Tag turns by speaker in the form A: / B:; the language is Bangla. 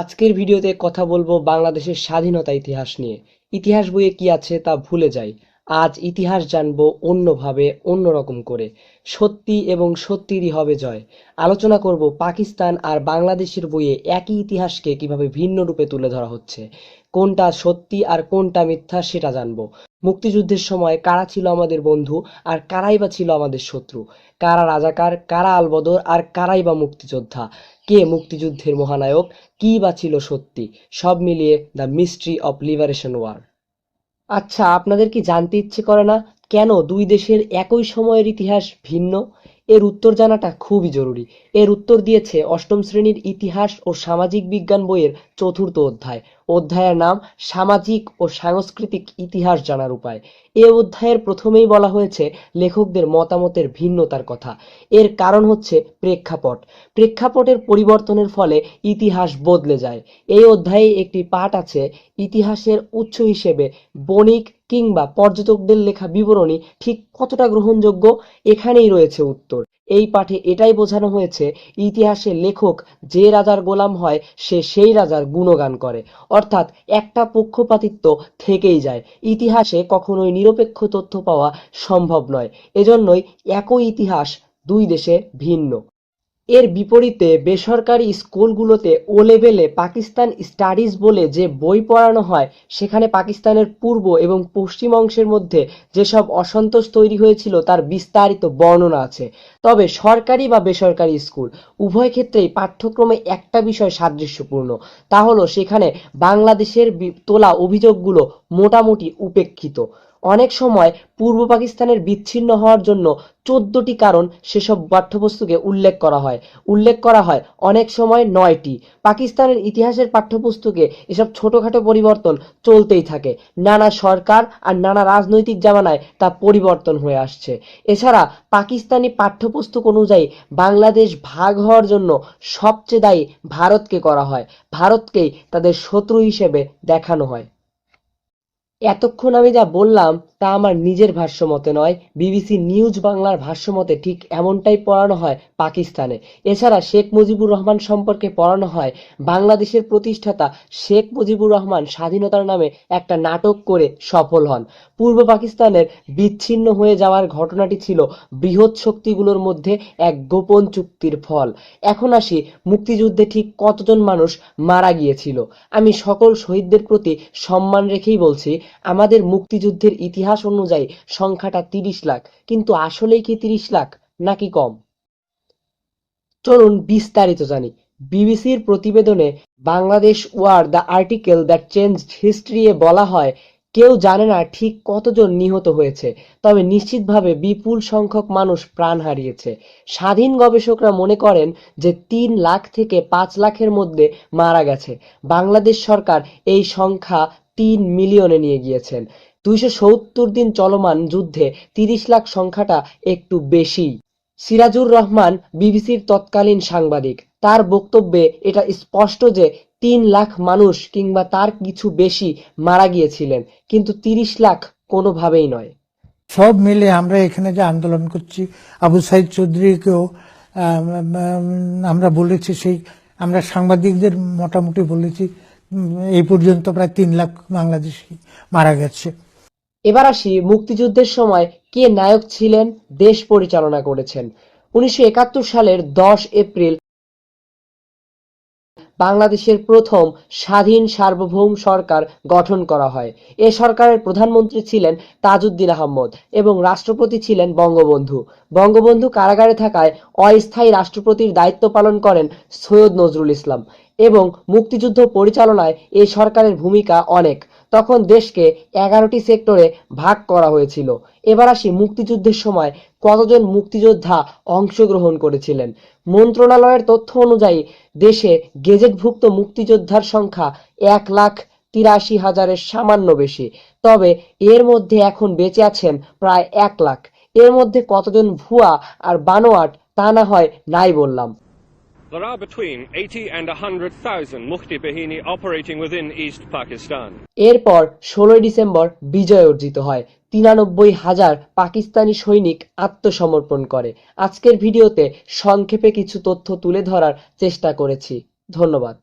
A: আজকের ভিডিওতে কথা বলবো বাংলাদেশের স্বাধীনতা ইতিহাস নিয়ে ইতিহাস বইয়ে কি আছে তা ভুলে যাই আজ ইতিহাস জানবো অন্যভাবে অন্যরকম করে সত্যি এবং সত্যিরই হবে জয় আলোচনা করব পাকিস্তান আর বাংলাদেশের বইয়ে একই ইতিহাসকে কিভাবে ভিন্ন রূপে তুলে ধরা হচ্ছে কোনটা সত্যি আর কোনটা মিথ্যা সেটা জানবো মুক্তিযুদ্ধের সময় কারা ছিল আমাদের বন্ধু আর কারাই বা ছিল আমাদের শত্রু কারা রাজাকার কারা আলবদর আর কারাই বা মুক্তিযোদ্ধা কে মুক্তিযুদ্ধের মহানায়ক কি বা ছিল সত্যি সব মিলিয়ে the mystery of liberation war আচ্ছা আপনাদের কি জানতে ইচ্ছে করে না কেন দুই দেশের একই সময়ের ইতিহাস ভিন্ন এর উত্তর জানাটা খুবই জরুরি এর উত্তর দিয়েছে অষ্টম শ্রেণীর ইতিহাস ও সামাজিক বিজ্ঞান বইয়ের চতুর্থ অধ্যায় অধ্যায়ের নাম সামাজিক ও সাংস্কৃতিক ইতিহাস জানার উপায় এ অধ্যায়ের প্রথমেই বলা হয়েছে লেখকদের মতামতের ভিন্নতার কথা এর কারণ হচ্ছে প্রেক্ষাপট প্রেক্ষাপটের পরিবর্তনের ফলে ইতিহাস বদলে যায় এই অধ্যায়ে একটি পাঠ আছে ইতিহাসের উৎস হিসেবে বণিক কিংবা পর্যটকদের লেখা বিবরণী ঠিক কতটা গ্রহণযোগ্য এখানেই রয়েছে উত্তর এই পাঠে এটাই বোঝানো হয়েছে ইতিহাসে লেখক যে রাজার গোলাম হয় সে সেই রাজার গুণগান করে অর্থাৎ একটা পক্ষপাতিত্ব থেকেই যায় ইতিহাসে কখনোই নিরপেক্ষ তথ্য পাওয়া সম্ভব নয় এজন্যই একই ইতিহাস দুই দেশে ভিন্ন এর বিপরীতে বেসরকারি স্কুলগুলোতে ও লেভেলে পাকিস্তান স্টাডিজ বলে যে বই পড়ানো হয় সেখানে পাকিস্তানের পূর্ব এবং পশ্চিম অংশের মধ্যে যেসব অসন্তোষ তৈরি হয়েছিল তার বিস্তারিত বর্ণনা আছে তবে সরকারি বা বেসরকারি স্কুল উভয় ক্ষেত্রেই পাঠ্যক্রমে একটা বিষয় সাদৃশ্যপূর্ণ তা হলো সেখানে বাংলাদেশের তোলা অভিযোগগুলো মোটামুটি উপেক্ষিত অনেক সময় পূর্ব পাকিস্তানের বিচ্ছিন্ন হওয়ার জন্য চোদ্দটি কারণ সেসব পাঠ্যপুস্তকে উল্লেখ করা হয় উল্লেখ করা হয় অনেক সময় নয়টি পাকিস্তানের ইতিহাসের পাঠ্যপুস্তকে এসব ছোটোখাটো পরিবর্তন চলতেই থাকে নানা সরকার আর নানা রাজনৈতিক জামানায় তা পরিবর্তন হয়ে আসছে এছাড়া পাকিস্তানি পাঠ্যপুস্তক অনুযায়ী বাংলাদেশ ভাগ হওয়ার জন্য সবচেয়ে দায়ী ভারতকে করা হয় ভারতকেই তাদের শত্রু হিসেবে দেখানো হয় এতক্ষণ আমি যা বললাম তা আমার নিজের ভাষ্যমতে নয় বিবিসি নিউজ বাংলার ভাষ্যমতে ঠিক এমনটাই পড়ানো হয় পাকিস্তানে এছাড়া শেখ মুজিবুর রহমান সম্পর্কে পড়ানো হয় বাংলাদেশের প্রতিষ্ঠাতা শেখ মুজিবুর রহমান স্বাধীনতার নামে একটা নাটক করে সফল হন পূর্ব পাকিস্তানের বিচ্ছিন্ন হয়ে যাওয়ার ঘটনাটি ছিল বৃহৎ শক্তিগুলোর মধ্যে এক গোপন চুক্তির ফল এখন আসি মুক্তিযুদ্ধে ঠিক কতজন মানুষ মারা গিয়েছিল আমি সকল শহীদদের প্রতি সম্মান রেখেই বলছি আমাদের মুক্তিযুদ্ধের ইতিহাস অনুযায়ী সংখ্যাটা তিরিশ লাখ কিন্তু আসলেই কি তিরিশ লাখ নাকি কম চলুন বিস্তারিত জানি বিবিসির প্রতিবেদনে Bangladesh war the article that change history এ বলা হয় কেউ জানে না ঠিক কতজন নিহত হয়েছে তবে নিশ্চিতভাবে বিপুল সংখ্যক মানুষ প্রাণ হারিয়েছে স্বাধীন গবেষকরা মনে করেন যে তিন লাখ থেকে পাঁচ লাখের মধ্যে মারা গেছে বাংলাদেশ সরকার এই সংখ্যা তিন মিলিয়নে নিয়ে গিয়েছেন দুইশো সত্তর দিন চলমান যুদ্ধে তিরিশ লাখ সংখ্যাটা একটু বেশি সিরাজুর রহমান বিবিসির তৎকালীন সাংবাদিক তার বক্তব্যে এটা স্পষ্ট যে তিন লাখ মানুষ কিংবা তার কিছু বেশি মারা গিয়েছিলেন কিন্তু তিরিশ লাখ কোনোভাবেই নয়
B: সব মিলে আমরা এখানে যে আন্দোলন করছি আবু সাইদ চৌধুরীকেও আমরা বলেছি সেই আমরা সাংবাদিকদের মোটামুটি বলেছি এই পর্যন্ত প্রায় তিন লাখ বাংলাদেশি মারা গেছে
A: এবার আসি মুক্তিযুদ্ধের সময় কে নায়ক ছিলেন দেশ পরিচালনা করেছেন উনিশশো সালের দশ এপ্রিল বাংলাদেশের প্রথম স্বাধীন সার্বভৌম সরকার গঠন করা হয় এ সরকারের প্রধানমন্ত্রী ছিলেন তাজউদ্দিন আহমদ এবং রাষ্ট্রপতি ছিলেন বঙ্গবন্ধু বঙ্গবন্ধু কারাগারে থাকায় অস্থায়ী রাষ্ট্রপতির দায়িত্ব পালন করেন সৈয়দ নজরুল ইসলাম এবং মুক্তিযুদ্ধ পরিচালনায় এ সরকারের ভূমিকা অনেক তখন দেশকে এগারোটি সেক্টরে ভাগ করা হয়েছিল এবার আসি মুক্তিযুদ্ধের সময় কতজন মুক্তিযোদ্ধা অংশগ্রহণ করেছিলেন মন্ত্রণালয়ের তথ্য অনুযায়ী দেশে গেজেটভুক্ত মুক্তিযোদ্ধার সংখ্যা এক লাখ তিরাশি হাজারের সামান্য বেশি তবে এর মধ্যে এখন বেঁচে আছেন প্রায় এক লাখ এর মধ্যে কতজন ভুয়া আর বানোয়াট তা না হয় নাই বললাম
C: There are between 80 and 100,000 Mukti Bahini operating within East Pakistan.
A: এরপর 16 ডিসেম্বর বিজয় অর্জিত হয় তিরানব্বই হাজার পাকিস্তানি সৈনিক আত্মসমর্পণ করে আজকের ভিডিওতে সংক্ষেপে কিছু তথ্য তুলে ধরার চেষ্টা করেছি ধন্যবাদ